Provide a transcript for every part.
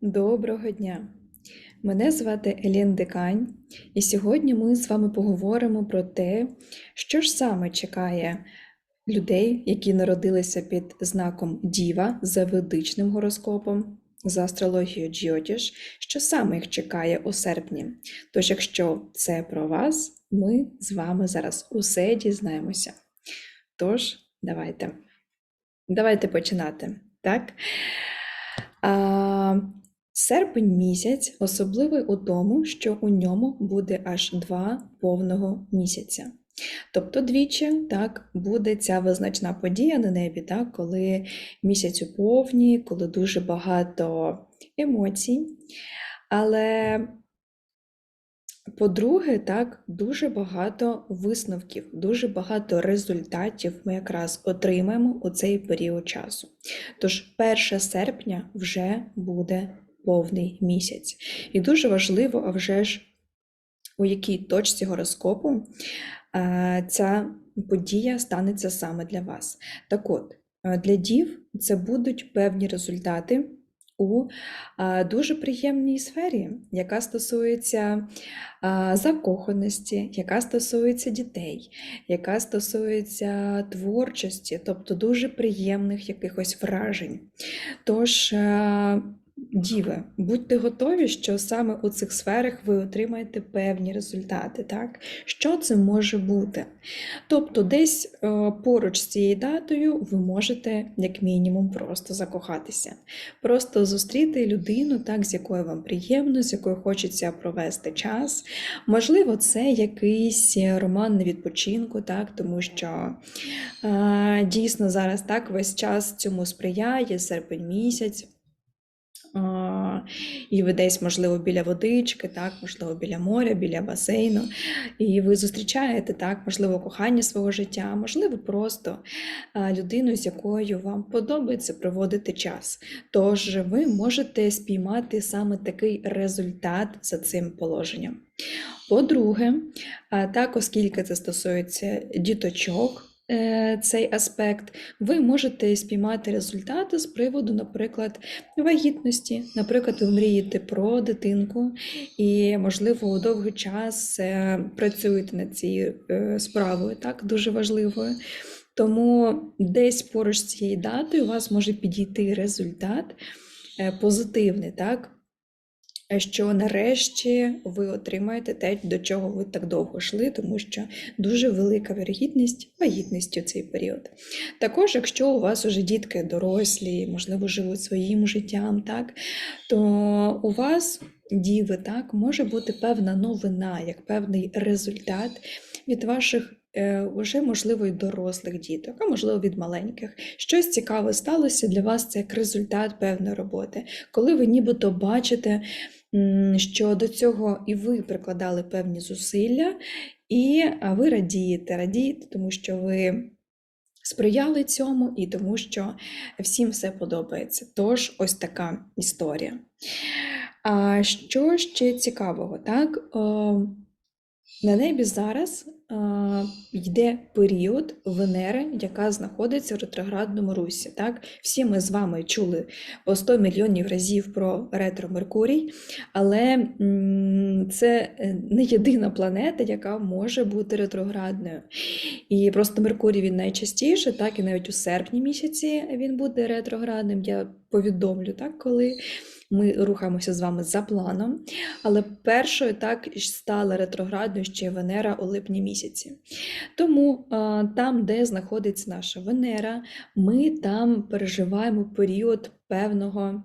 Доброго дня! Мене звати Елін Дикань, і сьогодні ми з вами поговоримо про те, що ж саме чекає людей, які народилися під знаком Діва за ведичним гороскопом, за астрологією Джіотіш, що саме їх чекає у серпні. Тож, якщо це про вас, ми з вами зараз усе дізнаємося. Тож, давайте. Давайте починати, так? А, серпень місяць особливий у тому, що у ньому буде аж два повного місяця. Тобто двічі так, буде ця визначна подія на небі, так, коли місяць у повні, коли дуже багато емоцій. Але по-друге, так, дуже багато висновків, дуже багато результатів ми якраз отримаємо у цей період часу. Тож 1 серпня вже буде повний місяць. І дуже важливо, а вже ж у якій точці гороскопу е, ця подія станеться саме для вас. Так от, е, для дів це будуть певні результати у а, дуже приємній сфері, яка стосується закоханості, яка стосується дітей, яка стосується творчості, тобто дуже приємних якихось вражень. Тож, Діви, будьте готові, що саме у цих сферах ви отримаєте певні результати. Так? Що це може бути? Тобто, десь е, поруч з цією датою ви можете, як мінімум, просто закохатися, просто зустріти людину, так, з якою вам приємно, з якою хочеться провести час. Можливо, це якийсь роман на відпочинку, так, тому що е, дійсно зараз так весь час цьому сприяє серпень місяць. І ви десь, можливо, біля водички, так, можливо, біля моря, біля басейну. І ви зустрічаєте так, можливо, кохання свого життя, можливо, просто людину, з якою вам подобається проводити час. Тож ви можете спіймати саме такий результат за цим положенням. По-друге, так, оскільки це стосується діточок. Е, цей аспект, ви можете спіймати результати з приводу, наприклад, вагітності. Наприклад, ви мрієте про дитинку і, можливо, довгий час е, працюєте над цією е, справою, так, дуже важливою. Тому десь поруч з цією датою у вас може підійти результат позитивний, так? Що нарешті ви отримаєте те, до чого ви так довго йшли, тому що дуже велика вірогідність вагітності у цей період. Також, якщо у вас уже дітки дорослі, можливо, живуть своїм життям, так, то у вас, діви, так, може бути певна новина, як певний результат від ваших. Е, уже, можливо, й дорослих діток, а можливо, від маленьких. Щось цікаве сталося для вас це як результат певної роботи, коли ви нібито бачите що до цього і ви прикладали певні зусилля, і ви радієте, радієте, тому що ви сприяли цьому і тому, що всім все подобається. Тож, ось така історія. А що ще цікавого, так? На небі зараз йде період Венери, яка знаходиться в ретроградному русі. Так? Всі ми з вами чули по 100 мільйонів разів про ретро Меркурій, але це е, не єдина планета, яка може бути ретроградною. І просто Меркурій він найчастіше, так і навіть у серпні місяці він буде ретроградним. Я повідомлю, так, коли ми рухаємося з вами за планом, але першою так стала ретроградною ще Венера у липні місяці. Тому там, де знаходиться наша Венера, ми там переживаємо період певного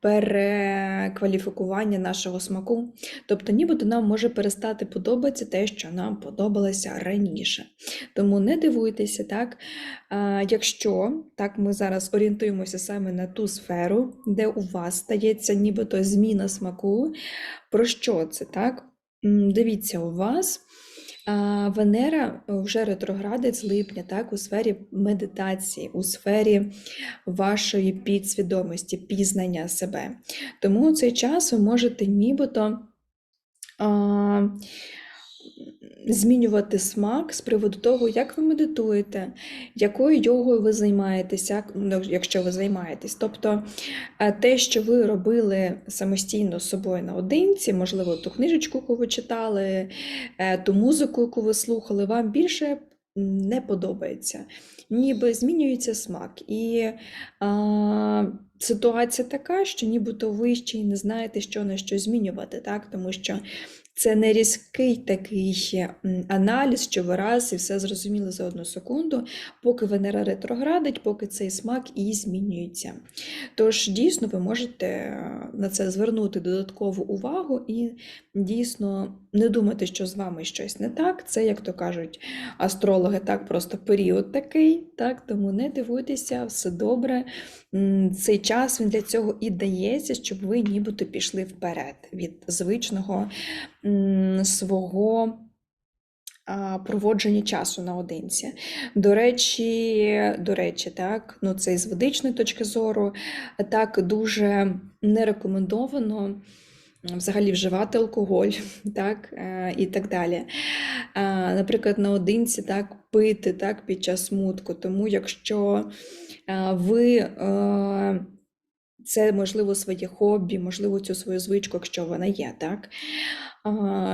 перекваліфікування нашого смаку. Тобто, нібито нам може перестати подобатися те, що нам подобалося раніше. Тому не дивуйтеся, так? Якщо так ми зараз орієнтуємося саме на ту сферу, де у вас стається нібито зміна смаку, про що це? так? Дивіться, у вас. Венера е, вже ретроградить з липня, так, у сфері медитації, у сфері вашої підсвідомості, пізнання себе. Тому у цей час ви можете нібито а, змінювати смак з приводу того, як ви медитуєте, якою йогою ви займаєтесь, як, ну, якщо ви займаєтесь. Тобто е, те, що ви робили самостійно з собою наодинці, можливо, ту книжечку, яку ви читали, е, ту музику, яку ви слухали, вам більше не подобається. Ніби змінюється смак. І а, ситуація така, що нібито ви ще й не знаєте, що на що змінювати, так? тому що це не різкий такий аналіз, що ви раз і все зрозуміли за одну секунду, поки Венера ретроградить, поки цей смак і змінюється. Тож, дійсно, ви можете е, на це звернути додаткову увагу і дійсно не думати, що з вами щось не так. Це, як то кажуть астрологи, так просто період такий, так, тому не дивуйтеся, все добре. Цей час він для цього і дається, щоб ви нібито пішли вперед від звичного свого проводження часу наодинці. До речі, до речі, так, ну це з ведичної точки зору, так дуже не рекомендовано. Взагалі вживати алкоголь, так, е, і так далі. Наприклад, наодинці так, пити так, під час смутку. Тому якщо ви е, це, можливо, своє хобі, можливо, цю свою звичку, якщо вона є, так?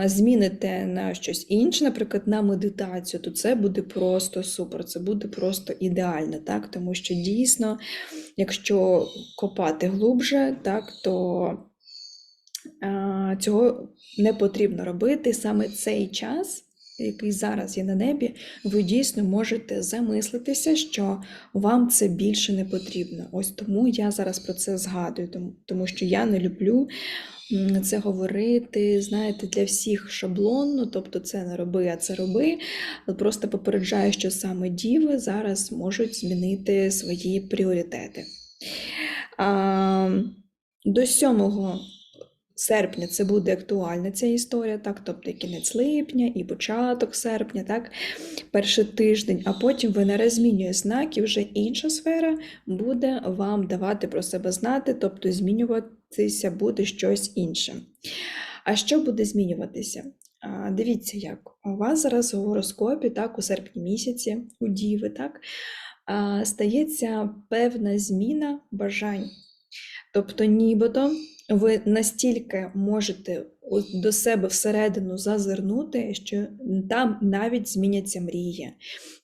Зміните на щось інше, наприклад, на медитацію, то це буде просто супер, це буде просто ідеально, так? Тому що дійсно, якщо копати глубже, так, то цього не потрібно робити саме цей час який зараз є на небі, ви дійсно можете замислитися, що вам це більше не потрібно. Ось тому я зараз про це згадую, тому, що я не люблю. Це говорити, знаєте, для всіх шаблонно, тобто це не роби, а це роби. Просто попереджаю, що саме діви зараз можуть змінити свої пріоритети. До 7 серпня це буде актуальна ця історія, так, тобто кінець липня, і початок серпня, так, перший тиждень, а потім Венера змінює знак, і вже інша сфера буде вам давати про себе знати, тобто змінюватися буде щось інше. А що буде змінюватися? Дивіться, як у вас зараз у гороскопі, так, у серпні місяці, у Діви, так, стається певна зміна бажань. Тобто, нібито ви настільки можете до себе всередину зазирнути, що там навіть зміняться мрії,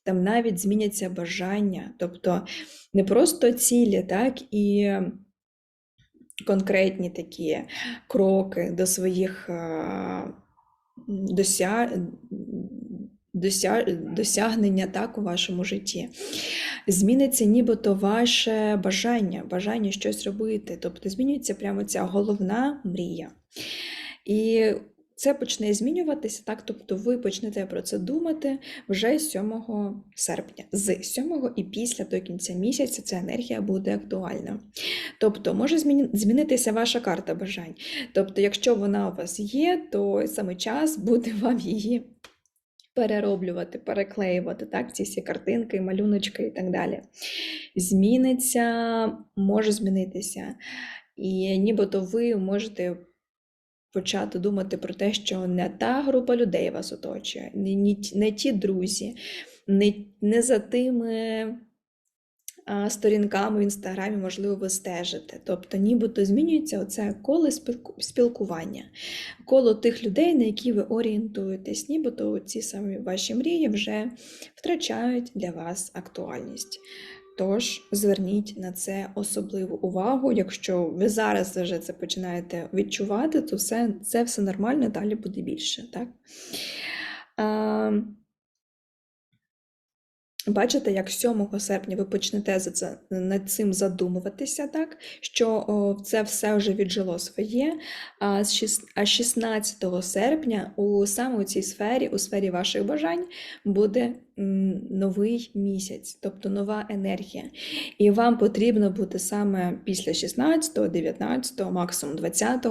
там навіть зміняться бажання. Тобто не просто цілі, так і конкретні такі кроки до своїх досяг досягнення так у вашому житті. Зміниться нібито ваше бажання, бажання щось робити. Тобто змінюється прямо ця головна мрія. І це почне змінюватися, так, тобто ви почнете про це думати вже 7 серпня. З 7 і після до кінця місяця ця енергія буде актуальна. Тобто може змінитися ваша карта бажань. Тобто, якщо вона у вас є, то саме час буде вам її перероблювати, переклеювати так, ці всі картинки, малюночки і так далі. Зміниться, може змінитися. І нібито ви можете почати думати про те, що не та група людей вас оточує, не, не ті друзі, не, не за тими сторінками в інстаграмі, можливо, ви стежите. Тобто, нібито змінюється оце коло спілкування, коло тих людей, на які ви орієнтуєтесь, нібито ці самі ваші мрії вже втрачають для вас актуальність. Тож зверніть на це особливу увагу. Якщо ви зараз вже це починаєте відчувати, то все, це все нормально, далі буде більше. Так? Бачите, як 7 серпня ви почнете за це над цим задумуватися, так що це все вже віджило своє. А 16 серпня у саме у цій сфері, у сфері ваших бажань, буде новий місяць, тобто нова енергія. І вам потрібно буде саме після 16, 19, максимум 20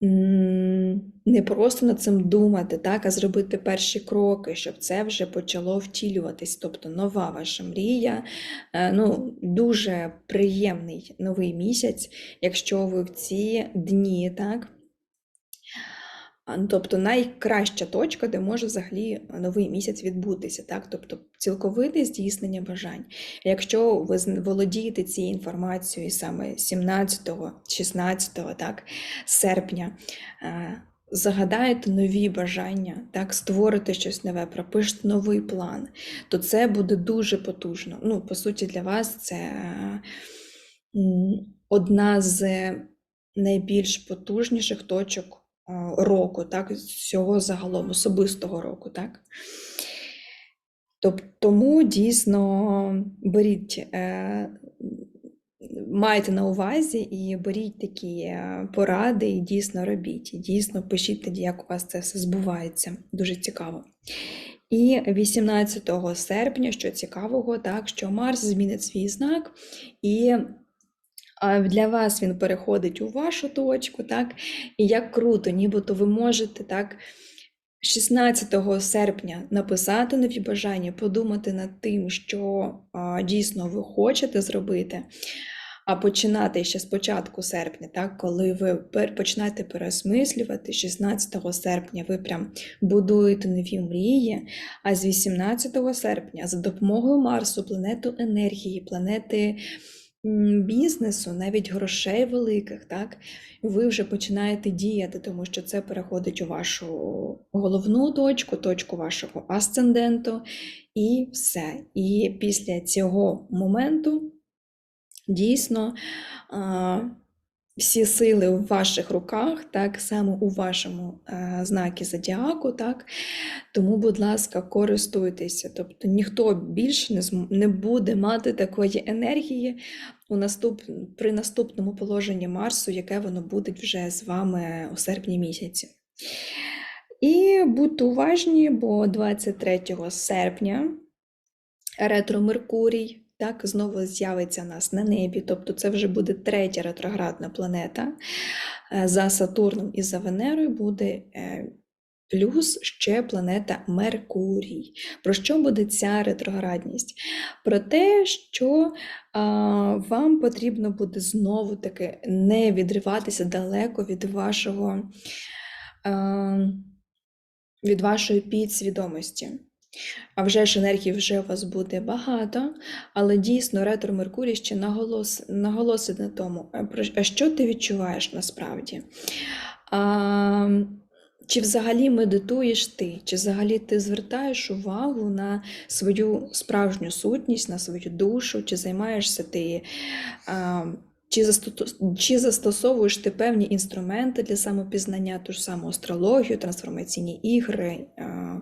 не просто над цим думати, так, а зробити перші кроки, щоб це вже почало втілюватись. Тобто нова ваша мрія, е, ну, дуже приємний новий місяць, якщо ви в ці дні, так, Тобто найкраща точка, де може взагалі новий місяць відбутися, так? Тобто цілковите здійснення бажань. Якщо ви володієте цією інформацією саме 17, 16 так, серпня, е, загадаєте нові бажання, так, створите щось нове, пропишете новий план, то це буде дуже потужно. Ну, по суті, для вас це е, одна з найбільш потужніших точок року, так, всього загалом, особистого року, так. Тоб- Тому дійсно беріть, е, майте на увазі і беріть такі е, поради, і дійсно робіть. І дійсно пишіть тоді, як у вас це все збувається. Дуже цікаво. І 18 серпня, що цікавого, так, що Марс змінить свій знак, і для вас він переходить у вашу точку, так, і як круто, нібито ви можете так 16 серпня написати нові бажання, подумати над тим, що дійсно ви хочете зробити, а починати ще з початку серпня, так, коли ви починаєте переосмислювати, 16 серпня ви прям будуєте нові мрії, а з 18 серпня за допомогою Марсу, планету енергії, планети бізнесу, навіть грошей великих, так, ви вже починаєте діяти, тому що це переходить у вашу головну точку, точку вашого асценденту, і все. І після цього моменту дійсно всі сили в ваших руках, так саме у вашому е, знакі зодіаку, так. Тому, будь ласка, користуйтеся. Тобто ніхто більше не, зм- не буде мати такої енергії у наступ... при наступному положенні Марсу, яке воно буде вже з вами у серпні місяці. І будьте уважні, бо 23 серпня ретро Меркурій так знову з'явиться нас на небі, тобто це вже буде третя ретроградна планета. Е, За Сатурном і за Венерою буде е, плюс ще планета Меркурій. Про що буде ця ретроградність? Про те, що а, вам потрібно буде знову таки не відриватися далеко від вашого. А, від вашої підсвідомості. А вже ж енергії вже у вас буде багато, але дійсно ретро Меркурій ще наголос, наголосить на тому, а що ти відчуваєш насправді? А, чи взагалі медитуєш ти, чи взагалі ти звертаєш увагу на свою справжню сутність, на свою душу, чи займаєшся ти, а, чи, чи застосовуєш ти певні інструменти для самопізнання, ту ж саму астрологію, трансформаційні ігри, а,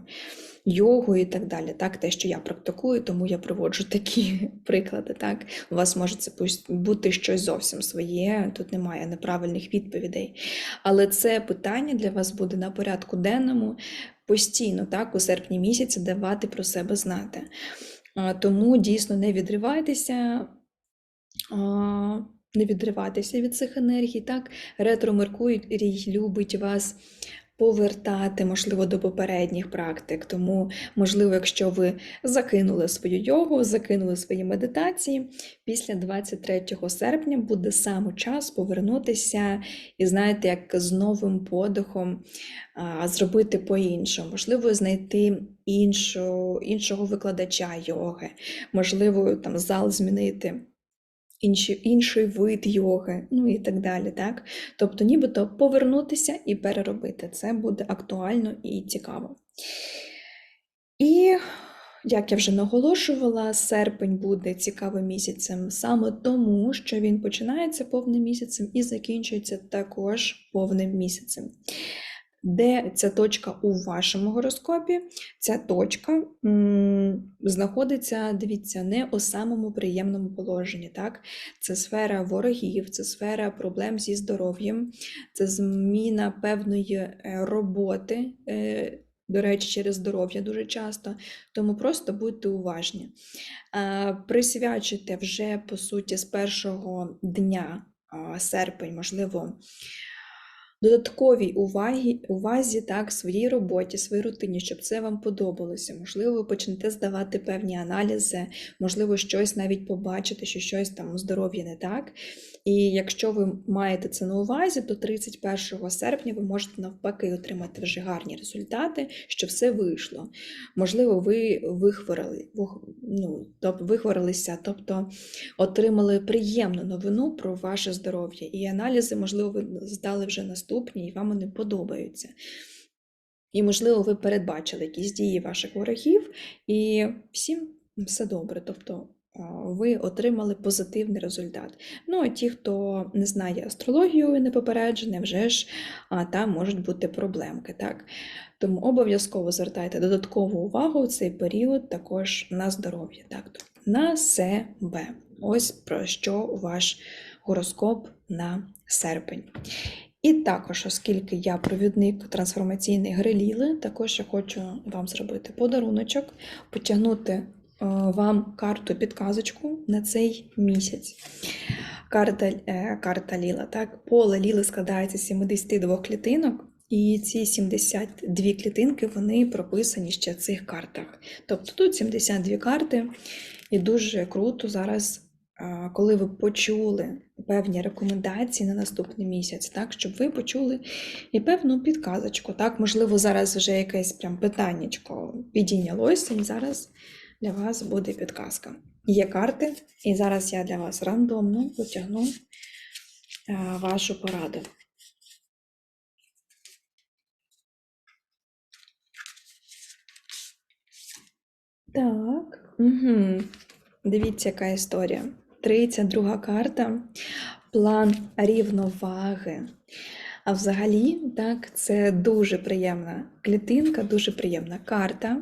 йогу і так далі. Так, те, що я практикую, тому я приводжу такі приклади. Так, у вас може це бути щось зовсім своє, тут немає неправильних відповідей. Але це питання для вас буде на порядку денному постійно, так, у серпні місяці давати про себе знати. Тому дійсно не відривайтеся. Не відривайтеся від цих енергій, так? Ретро Меркурій любить вас повертати, можливо, до попередніх практик. Тому, можливо, якщо ви закинули свою йогу, закинули свої медитації, після 23 серпня буде саме час повернутися і, знаєте, як з новим подихом зробити по-іншому. Можливо, знайти іншу, іншого викладача йоги, можливо, там зал змінити. Інші, інший вид йоги, ну і так далі. Так? Тобто, нібито повернутися і переробити. Це буде актуально і цікаво. І, як я вже наголошувала, серпень буде цікавим місяцем саме тому, що він починається повним місяцем і закінчується також повним місяцем. Де ця точка у вашому гороскопі? Ця точка м, знаходиться, дивіться, не у самому приємному положенні. Так? Це сфера ворогів, це сфера проблем зі здоров'ям, це зміна певної е, роботи, е, до речі, через здоров'я дуже часто. Тому просто будьте уважні. Присвячуйте вже, по суті, з першого дня серпень, можливо, додатковій увагі, увазі так, своїй роботі, своїй рутині, щоб це вам подобалося. Можливо, ви почнете здавати певні аналізи, можливо, щось навіть побачите, що щось там у здоров'ї не так. І якщо ви маєте це на увазі, то 31 серпня ви можете навпаки отримати вже гарні результати, що все вийшло. Можливо, ви вихворали, вух- ну, тобто вихворалися, тобто отримали приємну новину про ваше здоров'я. І аналізи, можливо, ви здали вже наступні, і вам вони подобаються. І, можливо, ви передбачили якісь дії ваших ворогів, і всім все добре. Тобто ви отримали позитивний результат. Ну, а ті, хто не знає астрологію і не попереджений, вже ж там можуть бути проблемки. Так? Тому обов'язково звертайте додаткову увагу в цей період також на здоров'я, так? тобто на себе. Ось про що ваш гороскоп на серпень. І також, оскільки я провідник трансформаційної гри Ліли, також я хочу вам зробити подаруночок, потягнути е, вам карту підказочку на цей місяць. Карта, е, карта Ліла. Так, поле Ліли складається з 72 клітинок, і ці 72 клітинки вони прописані ще в цих картах. Тобто тут 72 карти, і дуже круто зараз, коли ви почули певні рекомендації на наступний місяць, так, щоб ви почули і певну підказочку. Так, можливо, зараз вже якесь прям питаннячко підійнялося, і зараз для вас буде підказка. Є карти, і зараз я для вас рандомно потягну вашу пораду. Так. Угу. Дивіться, яка історія. 32 карта. План рівноваги. А взагалі, так, це дуже приємна клітинка, дуже приємна карта,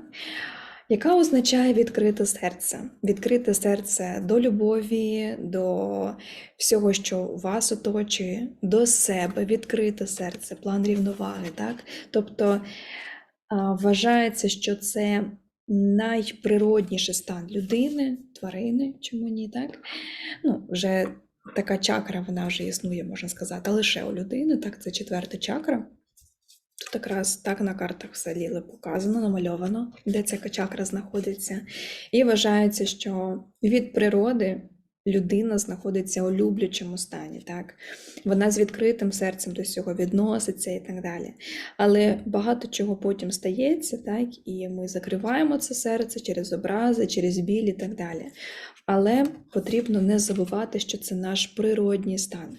яка означає відкрите серце. Відкрите серце до любові, до всього, що вас оточує, до себе, відкрите серце, план рівноваги. Так? Тобто вважається, що це найприродніший стан людини, тварини, чому ні, так? Ну, вже така чакра, вона вже існує, можна сказати, лише у людини, так, це четверта чакра. Тут якраз так на картах все ліле показано, намальовано, де ця чакра знаходиться. І вважається, що від природи людина знаходиться у люблячому стані. Так? Вона з відкритим серцем до всього відноситься і так далі. Але багато чого потім стається, так? і ми закриваємо це серце через образи, через біль і так далі. Але потрібно не забувати, що це наш природній стан,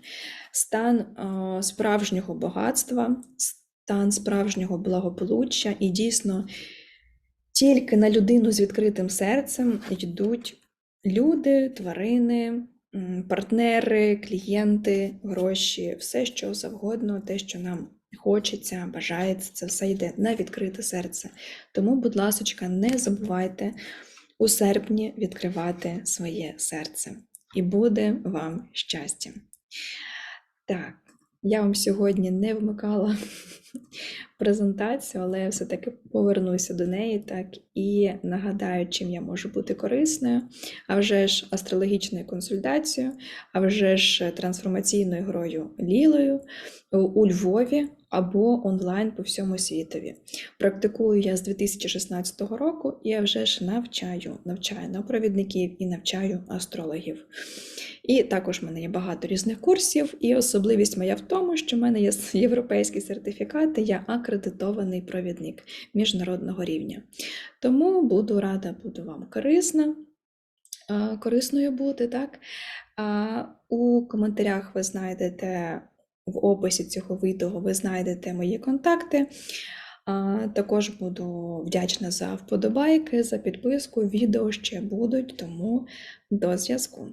стан е, справжнього багатства, стан справжнього благополуччя, і дійсно тільки на людину з відкритим серцем йдуть люди, тварини, партнери, клієнти, гроші, все, що завгодно, те, що нам хочеться, бажається, це все йде на відкрите серце. Тому, будь ласочка, не забувайте у серпні відкривати своє серце. І буде вам щастя. Так, я вам сьогодні не вмикала презентацію, але все-таки повернуся до неї так і нагадаю, чим я можу бути корисною, а вже ж астрологічною консультацією, а вже ж трансформаційною грою Лілою у Львові або онлайн по всьому світові. Практикую я з 2016 року і я вже ж навчаю, навчаю на провідників і навчаю астрологів. І також в мене є багато різних курсів, і особливість моя в тому, що в мене є європейські сертифікати, я акредитований провідник міжнародного рівня. Тому буду рада, буду вам корисна, корисною бути, так? У коментарях ви знайдете в описі цього відео, ви знайдете мої контакти. Також буду вдячна за вподобайки, за підписку. Відео ще будуть, тому до зв'язку.